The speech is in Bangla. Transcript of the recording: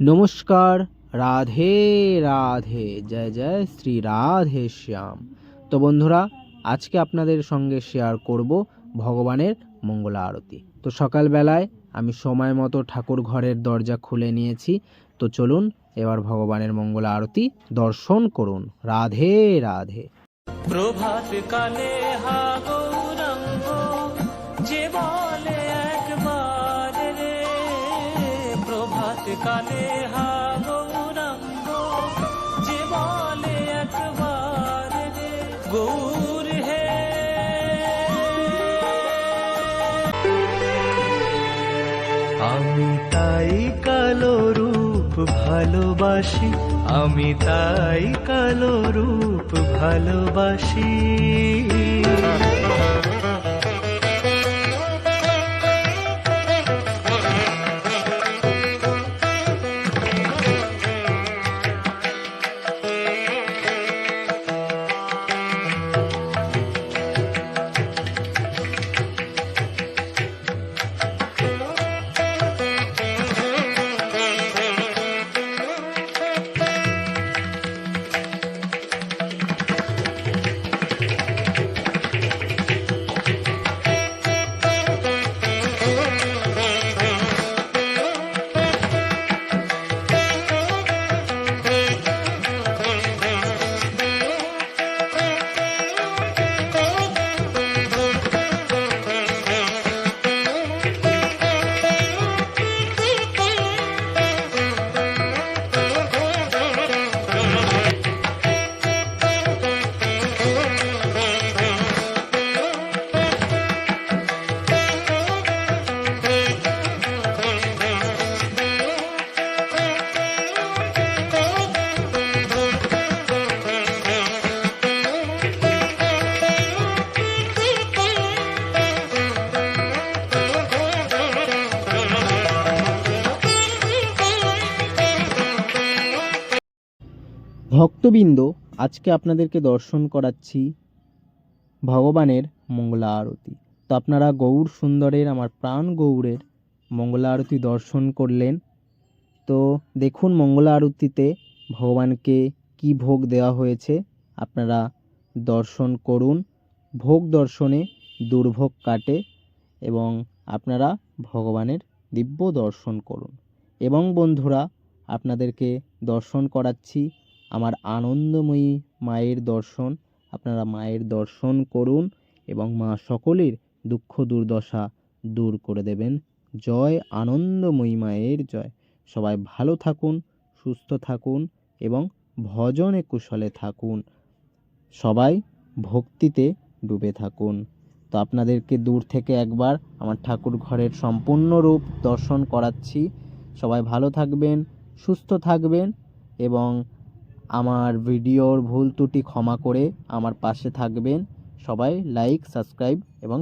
নমস্কার, রাধে রাধে, জয় জয়, শ্রী রাধে শ্যাম। তো বন্ধুরা, আজকে আপনাদের সঙ্গে শেয়ার করব ভগবানের মঙ্গলা আরতি। তো সকালবেলায় আমি সময় মতো ঠাকুর ঘরের দরজা খুলে নিয়েছি। তো চলুন, এবার ভগবানের মঙ্গলা আরতি দর্শন করুন। রাধে রাধে। প্রভাত কালে হা যে বলে কালে হা যে বলে একবার রে, গৌর হে। আমি তাই কালো রূপ ভালোবাসি, আমি তাই কালো রূপ ভালোবাসি। ভক্তবৃন্দ, আজকে আপনাদেরকে দর্শন করাচ্ছি ভগবানের মঙ্গলা আরতি। তো আপনারা গৌর সুন্দরের, আমার প্রাণ গৌরের মঙ্গলা আরতি দর্শন করলেন। তো দেখুন মঙ্গলা আরতিতে ভগবানকে কি ভোগ দেওয়া হয়েছে। আপনারা দর্শন করুন। ভোগ দর্শনে দুর্ভোগ কাটে এবং আপনারা ভগবানের দিব্য দর্শন করুন। এবং বন্ধুরা, আপনাদেরকে দর্শন করাচ্ছি আমার আনন্দময়ী মায়ের দর্শন। আপনারা মায়ের দর্শন করুন এবং মা সকলের দুঃখ দুর্দশা দূর করে দেবেন। জয় আনন্দময়ী মায়ের জয়। সবাই ভালো থাকুন, সুস্থ থাকুন এবং ভজনে কুশলে থাকুন। সবাই ভক্তিতে ডুবে থাকুন। তো আপনাদেরকে দূর থেকে একবার আমার ঠাকুর ঘরের সম্পূর্ণ রূপ দর্শন করাচ্ছি। সবাই ভালো থাকবেন, সুস্থ থাকবেন এবং আমার ভিডিওর ভুল ত্রুটি ক্ষমা করে আমার পাশে থাকবেন। সবাই লাইক সাবস্ক্রাইব এবং